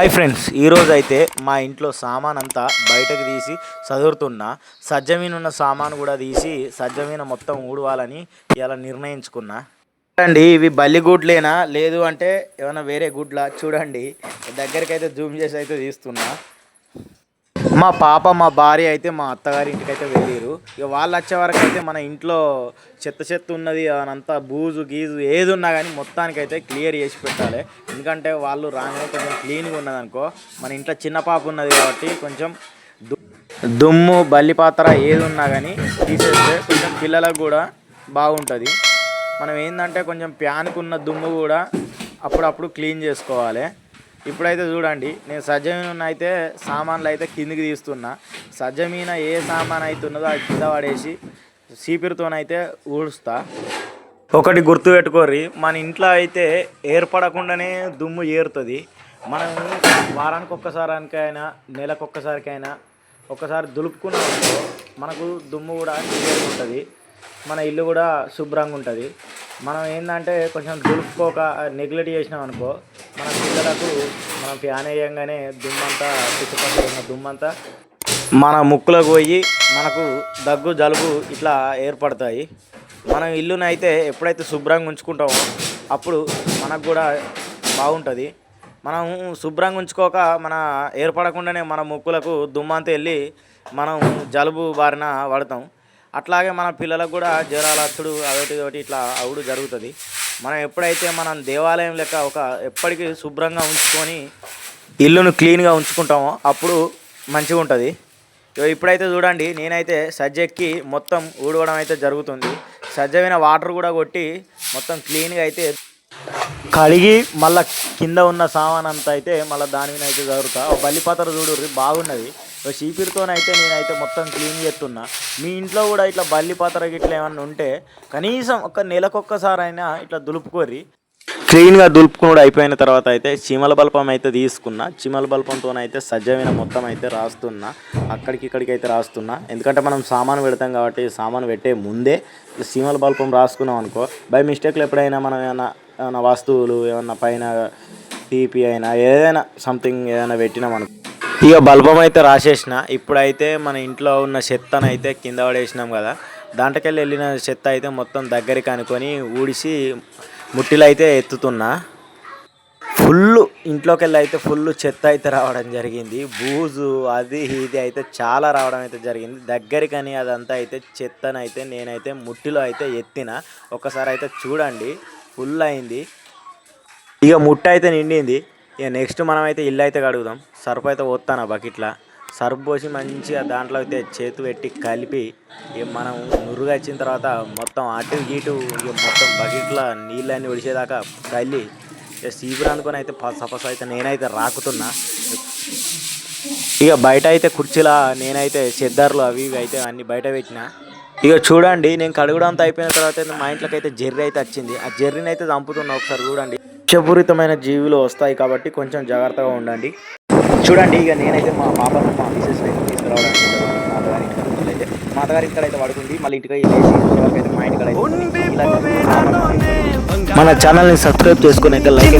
Hi friends ఈరోజు అయితే మా ఇంట్లో సామాన్ అంతా బయటకు తీసి చదువుతున్నా సజ్జ మీద ఉన్న సామాన్ కూడా తీసి సజ్జ మీద మొత్తం ఊడవాలని ఇలా నిర్ణయించుకున్నా. చూడండి ఇవి బల్లి గుడ్లేనా? లేదు అంటే ఏమైనా వేరే గుడ్లా? చూడండి దగ్గరికి అయితే జూమ్ చేసి అయితే తీస్తున్నా. మా పాప మా భార్య అయితే మా అత్తగారి ఇంటికి అయితే వెళ్ళారు ఇక వాళ్ళు వచ్చే వరకు అయితే మన ఇంట్లో చెత్త చెత్త ఉన్నది అదంతా బూజు గీజు ఏది ఉన్నా కానీ మొత్తానికైతే క్లియర్ చేసి పెట్టాలి. ఎందుకంటే వాళ్ళు రాగానే కొంచెం క్లీన్గా ఉన్నది అనుకో మన ఇంట్లో చిన్న పాప ఉన్నది కాబట్టి కొంచెం దుమ్ము బల్లి పాత్ర ఏది ఉన్నా కానీ తీసేస్తే కొంచెం పిల్లలకు కూడా బాగుంటుంది. మనం ఏంటంటే కొంచెం ప్యాన్కు ఉన్న దుమ్ము కూడా అప్పుడప్పుడు క్లీన్ చేసుకోవాలి. ఇప్పుడైతే చూడండి నేను సజ్జమీన అయితే సామాన్లు అయితే కిందికి తీస్తున్నా. సజ్జమీన ఏ సామాన్ అయితే ఉన్నదో అది కింద పడేసి సీపిరితోనైతే ఊడుస్తా. ఒకటి గుర్తు పెట్టుకోర్రి మన ఇంట్లో అయితే ఏర్పడకుండానే దుమ్ము ఏరుతుంది. మనం వారానికి ఒక్కసారికైనా నెలకు ఒక్కసారికైనా ఒకసారి దులుపుకున్నాం మనకు దుమ్ము కూడా క్లియర్గా ఉంటుంది మన ఇల్లు కూడా శుభ్రంగా ఉంటుంది. మనం ఏంటంటే కొంచెం దులుపుకోక నెగ్లెక్ట్ చేసినాం అనుకో మన పిల్లలకు మనం ఫ్యాన్ వేయంగానే దుమ్మంతా చుట్టుపక్కల ఉన్న దుమ్మంతా మన ముక్కులకు పోయి మనకు దగ్గు జలుబు ఇట్లా ఏర్పడతాయి. మనం ఇల్లునైతే ఎప్పుడైతే శుభ్రంగా ఉంచుకుంటామో అప్పుడు మనకు కూడా బాగుంటుంది. మనం శుభ్రంగా ఉంచుకోక మన ఏర్పడకుండానే మన ముక్కులకు దుమ్మంతా వెళ్ళి మనం జలుబు బారిన పడతాం. అట్లాగే మన పిల్లలకు కూడా జ్వరాలు అచ్చుడు అదొకటి ఒకటి ఇట్లా అవుడు జరుగుతుంది. మనం ఎప్పుడైతే మనం దేవాలయం లెక్క ఒక ఎప్పటికీ శుభ్రంగా ఉంచుకొని ఇల్లును క్లీన్గా ఉంచుకుంటామో అప్పుడు మంచిగా ఉంటుంది ఇప్పుడైతే చూడండి నేనైతే సజ్జెక్కి మొత్తం ఊడవడం అయితే జరుగుతుంది. సజ్జమైన వాటర్ కూడా కొట్టి మొత్తం క్లీన్గా అయితే కడిగి మళ్ళా కింద ఉన్న సామాన్ అంతా అయితే మళ్ళీ దాని మీద అయితే జరుగుతా. బల్లిపాత్ర చూడు బాగున్నది. చీపిరితోనైతే నేనైతే మొత్తం క్లీన్ చేస్తున్నా. మీ ఇంట్లో కూడా ఇట్లా బల్లిపాత్ర గిట్ల ఏమన్నా ఉంటే కనీసం ఒక నెలకొక్కసారైనా ఇట్లా దులుపుకోరి. క్లీన్గా దులుపుకుని అయిపోయిన తర్వాత అయితే చీమల బల్పం అయితే తీసుకున్నా. చీమల బల్పంతో అయితే సజ్జమైన మొత్తం అయితే రాస్తున్నా. అక్కడికి ఇక్కడికి అయితే రాస్తున్నా. ఎందుకంటే మనం సామాను పెడతాం కాబట్టి సామాను పెట్టే ముందే చీమల బల్పం రాసుకున్నాం అనుకో బై మిస్టేక్లో ఎప్పుడైనా మనం ఏమైనా ఏమైనా వస్తువులు ఏమైనా పైన టీపీ అయినా ఏదైనా సంథింగ్ ఏదైనా పెట్టినాం అనుకో ఇక బల్బం అయితే రాసేసిన. ఇప్పుడైతే మన ఇంట్లో ఉన్న చెత్తను అయితే కింద పడేసినాం కదా. దాంట్లోకెళ్ళి వెళ్ళిన చెత్త అయితే మొత్తం దగ్గరికి అనుకొని ఊడిసి ముట్టిలో అయితే ఎత్తుతున్నా. ఫుల్ ఇంట్లోకి వెళ్ళి అయితే ఫుల్ చెత్త అయితే రావడం జరిగింది. బూజు అది ఇది అయితే చాలా రావడం అయితే జరిగింది. దగ్గరికని అదంతా అయితే చెత్తను అయితే నేనైతే ముట్టిలో అయితే ఎత్తిన. ఒకసారి అయితే చూడండి ఫుల్ అయింది. ఇక ముట్ట అయితే నిండింది. ఇక నెక్స్ట్ మనం అయితే ఇల్లు అయితే కడుగుదాం. సర్ఫ్ అయితే పోతాను బకెట్లా? సర్ఫ్ పోసి మంచిగా దాంట్లో అయితే చేతు పెట్టి కలిపి ఇక మనం నురుగు వచ్చిన తర్వాత మొత్తం అటు ఇటు ఇక మొత్తం బకెట్లో నీళ్ళన్నీ ఒడిచేదాకా చల్లి ఇక సీపురు అయితే పసపస అయితే నేనైతే రాకుతున్నా. ఇక బయట అయితే కుర్చీలా నేనైతే చెద్దర్లు అవి ఇవి అయితే అన్ని బయట పెట్టిన. ఇక చూడండి నేను కడుగుడంతా అయిపోయిన తర్వాత అయితే మా ఇంట్లోకి అయితే జెర్రీ అయితే వచ్చింది. ఆ జెర్రీని అయితే చంపుతున్నా ఒకసారి చూడండి. విషపూరితమైన జీవులు వస్తాయి కాబట్టి కొంచెం జాగ్రత్తగా ఉండండి. చూడండి ఇక నేనైతే మా పాపను మా మిసెస్ అయితే తీసుకురావడానికి మా అత్తగారి ఇంటికి అయితే మా అత్తగారి ఇంటికాడ అయితే పడుకుంది మళ్ళీ ఇంటికి మా ఇలా మన ఛానల్ని సబ్స్క్రైబ్ చేసుకుని అయితే లైక్